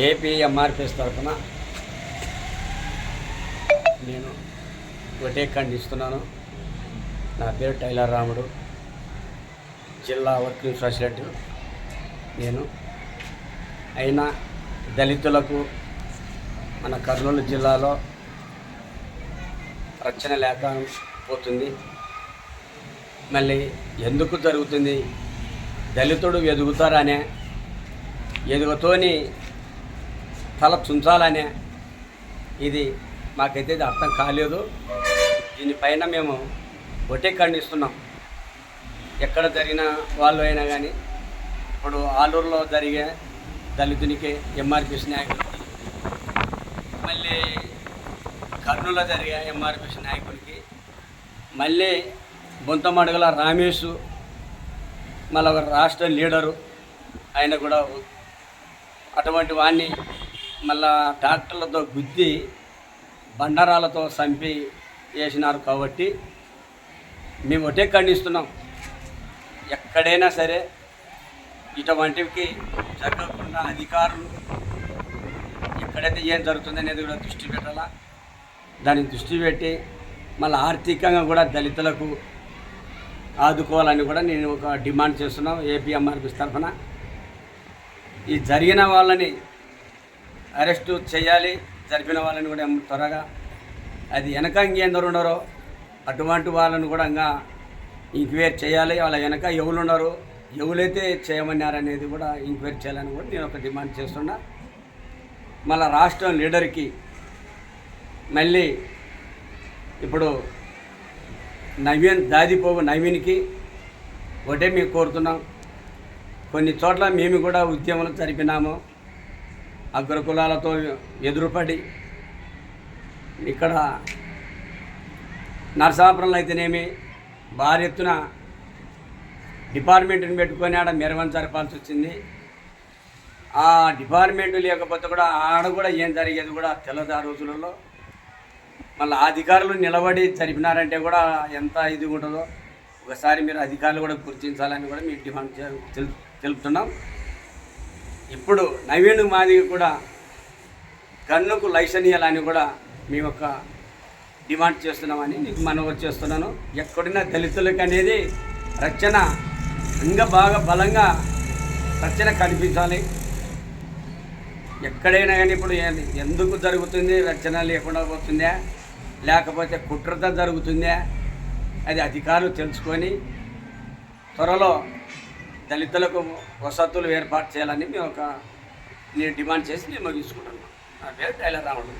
APMRPS తరఫున నేను ఒకటే ఖండిస్తున్నాను. నా పేరు టైలర్ రాముడు. జిల్లా వర్కింగ్ ప్రెసిడెంట్ నేను. అయినా దళితులకు మన కర్నూలు జిల్లాలో రక్షణ లేకపోతుంది మళ్ళీ ఎందుకు జరుగుతుంది? దళితుడు ఎదుగుతారనే ఎదుగుతోని తల చుంచాలనే ఇది మాకైతే ఇది అర్థం కాలేదు. దీనిపైన మేము ఒకటే ఖండిస్తున్నాం. ఎక్కడ జరిగిన వాళ్ళు అయినా కానీ ఇప్పుడు ఆలూరులో జరిగే దళితునికి ఎంఆర్పిసి నాయకుడికి మళ్ళీ కర్నూలులో జరిగే ఎంఆర్పిసి నాయకుడికి మళ్ళీ బొంతమడుగుల రామేష్ మళ్ళీ ఒక రాష్ట్ర లీడరు ఆయన కూడా అటువంటి వాడిని మళ్ళా డాక్టర్లతో గుద్ది బండరాలతో చంపి వేసినారు కాబట్టి మేము ఒకటే ఖండిస్తున్నాం. ఎక్కడైనా సరే ఇటువంటివి జరగకుండా అధికారులు ఎక్కడైతే ఏం జరుగుతుంది అనేది కూడా దృష్టి పెట్టాలా. దానికి దృష్టి పెట్టి మళ్ళీ ఆర్థికంగా కూడా దళితులకు ఆదుకోవాలని కూడా నేను ఒక డిమాండ్ చేస్తున్నాం ఏపీఎంఆర్పి తరఫున. ఈ జరిగిన వాళ్ళని అరెస్టు చేయాలి జరిపిన వాళ్ళని కూడా త్వరగా. అది వెనక ఇంకేందరు ఉన్నారో అటువంటి వాళ్ళని కూడా ఇంకా ఇంక్వైర్ చేయాలి. వాళ్ళ వెనక ఎవరు ఉన్నారు ఎవరైతే చేయమన్నారనేది కూడా ఎంక్వైరీ చేయాలని కూడా నేను ఒక డిమాండ్ చేస్తున్నా. మళ్ళీ రాష్ట్రం లీడర్కి మళ్ళీ ఇప్పుడు నవీన్ దాదిపోవు నవీన్కి ఒకటే మేము కోరుతున్నాం. కొన్ని చోట్ల మేము కూడా ఉద్యమాలు జరిపినాము. అగ్రకులాలతో ఎదురుపడి ఇక్కడ నరసాపురంలో అయితేనేమి భారీ ఎత్తున డిపార్ట్మెంట్ని పెట్టుకొని ఆడ మెరవని జరపాల్సి వచ్చింది. ఆ డిపార్ట్మెంట్ లేకపోతే కూడా ఆడ కూడా ఏం జరిగేది కూడా తెల్లదా ఆ రోజులలో. మళ్ళీ అధికారులు నిలబడి జరిపినారంటే కూడా ఎంత ఇది ఉంటుందో ఒకసారి మీరు అధికారులు కూడా గుర్తించాలని కూడా మీకు డిమాండ్ చే- తెలుపుతున్నాం. ఇప్పుడు నవీన్ మాది కూడా గన్నుకు లైసెన్స్ ఇవ్వాలని కూడా మేము ఒక డిమాండ్ చేస్తున్నామని నీకు మనవి చేస్తున్నాను. ఎక్కడున్న దళితులకు అనేది రక్షణ ఇంకా బాగా బలంగా రక్షణ కనిపించాలి ఎక్కడైనా కానీ ఇప్పుడు ఎందుకు జరుగుతుంది రక్షణ లేకుండా పోతుందా? లేకపోతే కుట్రత జరుగుతుందా? అది అధికారులు తెలుసుకొని త్వరలో దళితులకు వసతులు ఏర్పాటు చేయాలని మేము ఒక నేను డిమాండ్ చేసి నేను ముగించుకుంటున్నాను నా పేరు టైలర్ రాముడు.